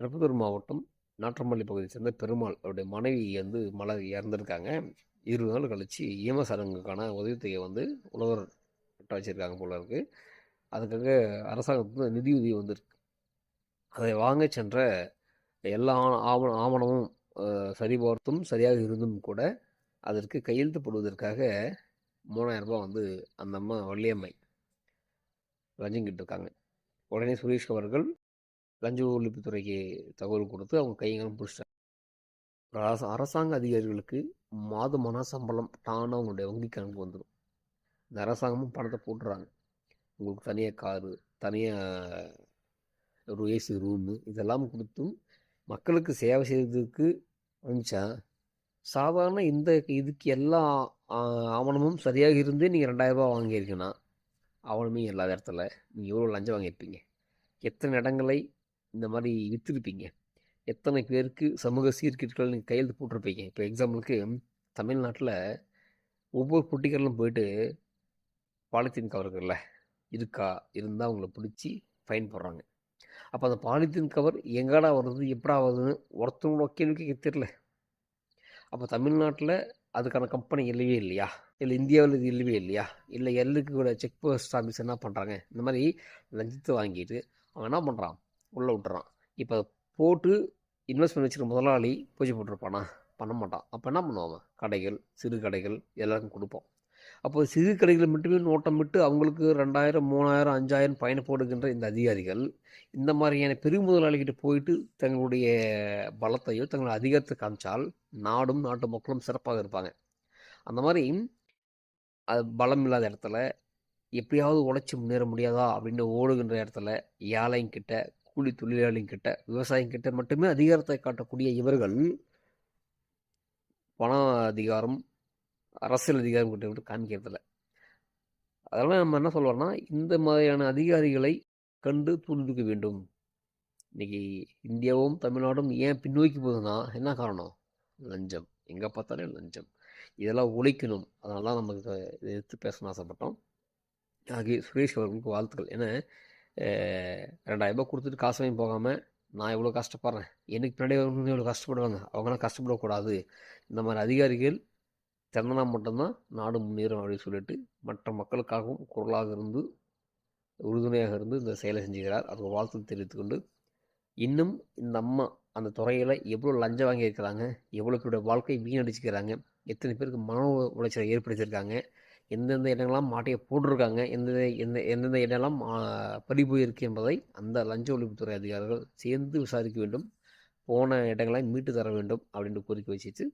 திருப்பத்தூர் மாவட்டம் நாற்றம்பள்ளி பகுதியை சேர்ந்த பெருமாள் அவருடைய மனைவி வந்து மலர் இறந்துருக்காங்க. இருபது நாள் கழித்து ஈம சடங்குக்கான உதவித்தொகையை வந்து உழவர் கிட்ட வச்சுருக்காங்க போல இருக்குது அதுக்காக அரசாங்கத்துக்கு நிதியுதவி வந்திருக்கு. அதை வாங்க சென்ற எல்லா ஆவண ஆவணமும் சரிபார்த்தும் சரியாக இருந்தும் கூட அதற்கு கையெழுத்து போடுவதற்காக மூணாயிரம் ரூபாய் வந்து அந்த அம்மா வள்ளியம்மை லஞ்சம் இருக்காங்க. உடனே சுரேஷ் அவர்கள் லஞ்ச ஒழிப்புத்துறைக்கு தகவல் கொடுத்து அவங்க கையெல்லாம் பிடிச்சிட்டாங்க. அரச அரசாங்க அதிகாரிகளுக்கு மாதமான சம்பளம் தானாக அவங்களுடைய வங்கி கணக்கு வந்துடும் இந்த அரசாங்கமும் பணத்தை போட்டுறாங்க. உங்களுக்கு தனியாக காரு தனியாக ஒரு ஏசி ரூமு இதெல்லாம் கொடுத்தும் மக்களுக்கு சேவை செய்வதற்கு வந்துச்சா சாதாரண இந்த இதுக்கு எல்லா ஆவணமும் சரியாக இருந்து நீங்கள் ரெண்டாயிரரூபா வாங்கியிருக்கீங்கன்னா ஆவணமே இல்லாத இடத்துல நீங்கள் எவ்வளோ லஞ்சம் வாங்கியிருப்பீங்க? எத்தனை இடங்களை இந்த மாதிரி விற்றுருப்பீங்க எத்தனை பேருக்கு சமூக சீர்கேடுகள் நீங்கள் கையெழுத்து போட்டிருப்பீங்க. இப்போ எக்ஸாம்பிளுக்கு தமிழ்நாட்டில் ஒவ்வொரு பொட்டிக்கடலும் போயிட்டு பாலித்தீன் கவர்கள்ல இருக்கா? இருந்தால் அவங்கள பிடிச்சி ஃபைன் போடுறாங்க. அப்போ அந்த பாலித்தீன் கவர் எங்கடா வருது எப்படா வருதுன்னு ஒருத்தவங்களோட கேள்விக்கு தெரில அப்போ தமிழ்நாட்டில் அதுக்கான கம்பெனி இல்லவே இல்லையா? இல்லை இந்தியாவில் இது இல்லவே இல்லையா? இல்லை எல்லுக்கு கூட செக் போஸ்ட் ஆஃபீஸ் என்ன பண்ணுறாங்க இந்த மாதிரி லஞ்சத்தை வாங்கிட்டு அவன் என்ன பண்ணுறான் உள்ளே விட்டுறான். இப்போ போட்டு இன்வெஸ்ட்மெண்ட் வச்சுருக்க முதலாளி பூஜை போட்டிருப்பானா? பண்ண மாட்டான். அப்போ என்ன பண்ணுவான் கடைகள் சிறு கடைகள் எல்லாருக்கும் கொடுப்போம் அப்போ சிறு கடைகள் மட்டுமே நோட்டம் விட்டு அவங்களுக்கு ரெண்டாயிரம் மூணாயிரம் அஞ்சாயிரம் பயணம் போடுகின்ற இந்த அதிகாரிகள் இந்த மாதிரியான பெரு முதலாளிகிட்ட போயிட்டு தங்களுடைய பலத்தையோ தங்களுடைய அதிகாரத்தை காமிச்சால் நாடும் நாட்டு மக்களும் சிறப்பாக இருப்பாங்க. அந்த மாதிரி அது பலம் இல்லாத இடத்துல எப்படியாவது உழைச்சி முன்னேற முடியாதா? அப்படின்னு ஓடுகின்ற இடத்துல ஏழைங்கிட்ட கூலி தொழிலாளிங்கிட்ட விவசாயிங்கிட்ட மட்டுமே அதிகாரத்தை காட்டக்கூடிய இவர்கள் பண அதிகாரம் அரசியல் அதிகாரம் கிட்ட விட்டு காமிக்கிறதில்ல அதெல்லாம் நம்ம என்ன சொல்றோம்னா இந்த மாதிரியான அதிகாரிகளை கண்டு தூண்டிக்க வேண்டும். இன்னைக்கு இந்தியாவும் தமிழ்நாடும் ஏன் பின்னோக்கி போகுதுன்னா என்ன காரணம்? லஞ்சம். எங்கே பார்த்தாலே லஞ்சம். இதெல்லாம் ஒழிக்கணும். அதனால தான் நமக்கு எதிர்த்து எடுத்து பேசணும்னு ஆசைப்பட்டோம். ஆகிய சுரேஷ் அவர்களுக்கு வாழ்த்துக்கள். ஏன்னா அஹ், ரெண்டாயிரம் ரூபாய் கொடுத்துட்டு காசு வாங்கி போகாமல் நான் எவ்வளோ கஷ்டப்படுறேன். எனக்கு பின்னாடி இவ்வளோ எவ்வளோ கஷ்டப்படுவாங்க. அவங்களாம் கஷ்டப்படக்கூடாது. இந்த மாதிரி அதிகாரிகள் திறந்தனா மட்டும்தான் நாடு முன்னேறும் அப்படின்னு சொல்லிட்டு மற்ற மக்களுக்காகவும் குரலாக இருந்து உறுதுணையாக இருந்து இந்த செயலை செஞ்சுக்கிறார். அதுக்கு வாழ்த்து தெரிவித்துக்கொண்டு இன்னும் இந்த அம்மா அந்த துறையில் எவ்வளோ லஞ்சம் வாங்கியிருக்கிறாங்க எவ்வளோ பேருடைய வாழ்க்கை வீணடிச்சுக்கிறாங்க எத்தனை பேருக்கு மன உளைச்சலை ஏற்படுத்தியிருக்காங்க எந்தெந்த இடங்கள்லாம் மாட்டையை போட்டிருக்காங்க எந்தெந்த எந்த எந்தெந்த இடம்லாம் பறி போயிருக்கு என்பதை அந்த லஞ்ச ஒழிப்புத்துறை அதிகாரிகள் சேர்ந்து விசாரிக்க வேண்டும். போன இடங்களை மீட்டு தர வேண்டும் அப்படின்ற கோரிக்கை வச்சுட்டு